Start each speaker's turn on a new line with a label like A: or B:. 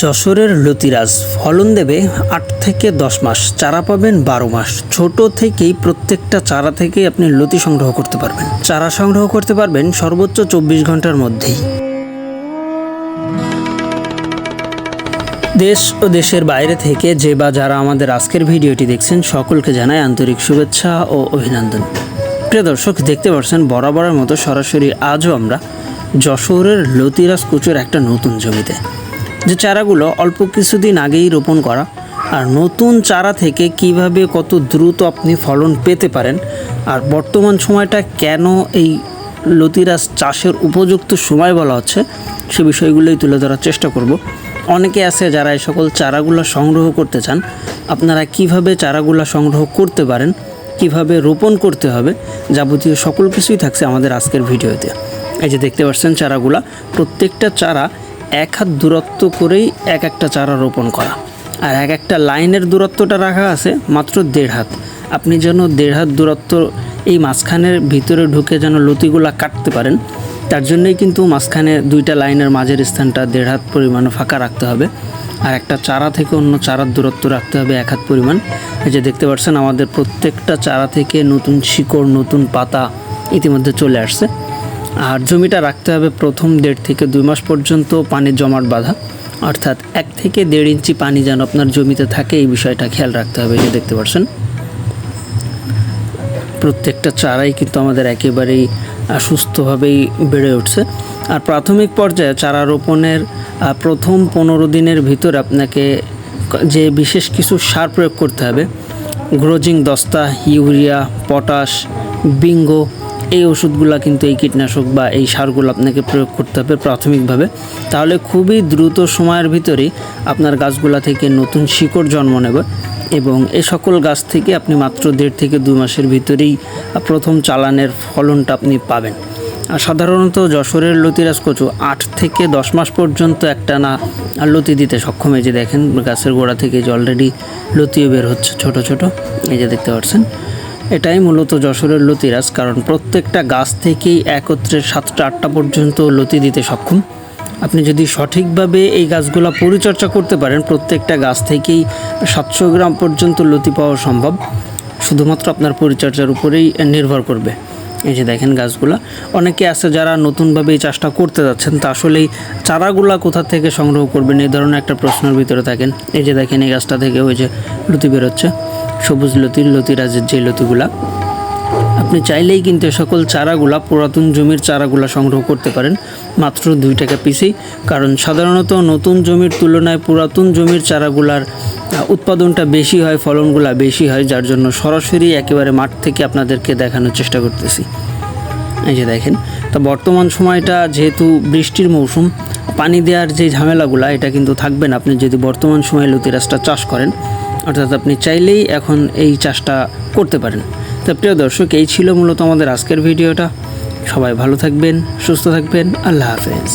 A: যশোরের লতিরাজ ফলন দেবে আট থেকে দশ মাস, চারা পাবেন বারো মাস। ছোট থেকেই প্রত্যেকটা চারা থেকেই আপনি লতি সংগ্রহ করতে পারবেন। চারা সংগ্রহ করতে পারবেন সর্বোচ্চ চব্বিশ ঘণ্টার মধ্যেই। দেশ ও দেশের বাইরে থেকে যে বা যারা আমাদের আজকের ভিডিওটি দেখছেন, সকলকে জানায় আন্তরিক শুভেচ্ছা ও অভিনন্দন। প্রিয় দর্শক, দেখতে পাচ্ছেন বরাবরের মতো সরাসরি আজও আমরা যশোরের লতিরাজ কুচুর একটা নতুন জমিতে। যে চারাগুলো অল্প কিছুদিন আগেই রোপণ করা। আর নতুন চারা থেকে কীভাবে কত দ্রুত আপনি ফলন পেতে পারেন? আর বর্তমান সময়টা কেন এই লতিরাজ চাষের উপযুক্ত সময় বলা হচ্ছে, সে বিষয়গুলোই তুলে ধরার চেষ্টা করব। অনেকে আছে যারা এই সকল চারাগুলো সংগ্রহ করতে চান। আপনারা কীভাবে চারাগুলো সংগ্রহ করতে পারেন? কীভাবে রোপণ করতে হবে? যাবতীয় সকল কিছুই থাকছে আমাদের আজকের ভিডিওতে। এই যে দেখতে পাচ্ছেন চারাগুলা, প্রত্যেকটা চারা এক হাত দূরত্ব করেই এক একটা চারা রোপণ করা। আর এক একটা লাইনের দূরত্বটা রাখা আছে মাত্র দেড় হাত। আপনি যেন দেড় হাত দূরত্ব এই মাঝখানের ভিতরে ঢুকে যেন লতিগুলা কাটতে পারেন, তার জন্যই কিন্তু মাঝখানে দুইটা লাইনের মাঝের স্থানটা দেড় হাত পরিমাণ ফাঁকা রাখতে হবে। আর একটা চারা থেকে অন্য চারার দূরত্ব রাখতে হবে এক হাত পরিমাণ। এই যে দেখতে পাচ্ছেন, আমাদের প্রত্যেকটা চারা থেকে নতুন শিকড়, নতুন পাতা ইতিমধ্যে চলে আসছে। আর জমিটা রাখতে হবে প্রথম দেড় থেকে দুই মাস পর্যন্ত পানির জমাট বাঁধা। অর্থাৎ এক থেকে দেড় ইঞ্চি পানি যেন আপনার জমিতে থাকে, এই বিষয়টা খেয়াল রাখতে হবে যে দেখতে পাচ্ছেন। প্রত্যেকটা চারাই কিন্তু আমাদের একেবারেই সুস্থভাবেই বেড়ে উঠছে। আর প্রাথমিক পর্যায়ে চারা রোপণের প্রথম পনেরো দিনের ভিতর আপনাকে যে বিশেষ কিছু সার প্রয়োগ করতে হবে, গ্রোজিং দস্তা, ইউরিয়া, পটাশ, বিঙ্গো এই ওষুধগুলো কিন্তু এই কীটনাশক বা এই সারগুলো আপনাকে প্রয়োগ করতে হবে প্রাথমিকভাবে। তাহলে খুবই দ্রুত সময়ের ভিতরেই আপনার গাছগুলা থেকে নতুন শিকড় জন্ম নেবে এবং এই সকল গাছ থেকে আপনি মাত্র দেড় থেকে দুই মাসের ভিতরেই প্রথম চালানের ফলনটা আপনি পাবেন। আর সাধারণত যশোরের লতিরাজ কচু আট থেকে দশ মাস পর্যন্ত একটা না লতি দিতে সক্ষম। এই যে দেখেন, গাছের গোড়া থেকে যে অলরেডি লতিও বের হচ্ছে ছোট ছোট। এই যে দেখতে পাচ্ছেন এটাই মূলত যশোরের লতিরাজ, কারণ প্রত্যেকটা গাছ থেকেই একত্রে সাতটা আটটা পর্যন্ত লতি দিতে সক্ষম। আপনি যদি সঠিকভাবে এই গাছগুলো পরিচর্যা করতে পারেন, প্রত্যেকটা গাছ থেকেই সাতশো গ্রাম পর্যন্ত লতি পাওয়া সম্ভব। শুধুমাত্র আপনার পরিচর্যার উপরেই নির্ভর করবে। এই যে দেখেন গাছগুলা, অনেকে আছে যারা নতুনভাবে এই চাষটা করতে যাচ্ছেন, তা আসলেই চারাগুলা কোথা থেকে সংগ্রহ করবেন এই ধরনের একটা প্রশ্নের ভিতরে থাকেন। এই যে দেখেন এই গাছটা থেকে ওই যে লতি বেরোচ্ছে। সবুজ লতির লতিরাজের যে লতিগুলা, আপনি চাইলেই কিন্তু সকল চারাগুলা, পুরাতন জমির চারাগুলা সংগ্রহ করতে পারেন, মাত্র দুই টাকা পিসেই। কারণ সাধারণত নতুন জমির তুলনায় পুরাতন জমির চারাগুলার উৎপাদনটা বেশি হয়, ফলনগুলা বেশি হয়, যার জন্য সরাসরি একেবারে মাঠ থেকে আপনাদেরকে দেখানোর চেষ্টা করতেছি। এই যে দেখেন, তা বর্তমান সময়টা যেহেতু বৃষ্টির মৌসুম, পানি দেওয়ার যে ঝামেলাগুলা, এটা কিন্তু থাকবে না। আপনি যদি বর্তমান সময়ে লতিরাজটা চাষ করেন অর্থাৎ আপনি চাইলেই এখন এই চাষটা করতে পারেন। তো প্রিয় দর্শক, এই ছিল মূলত আমাদের আজকের ভিডিওটা। সবাই ভালো থাকবেন, সুস্থ থাকবেন। আল্লাহ হাফেজ।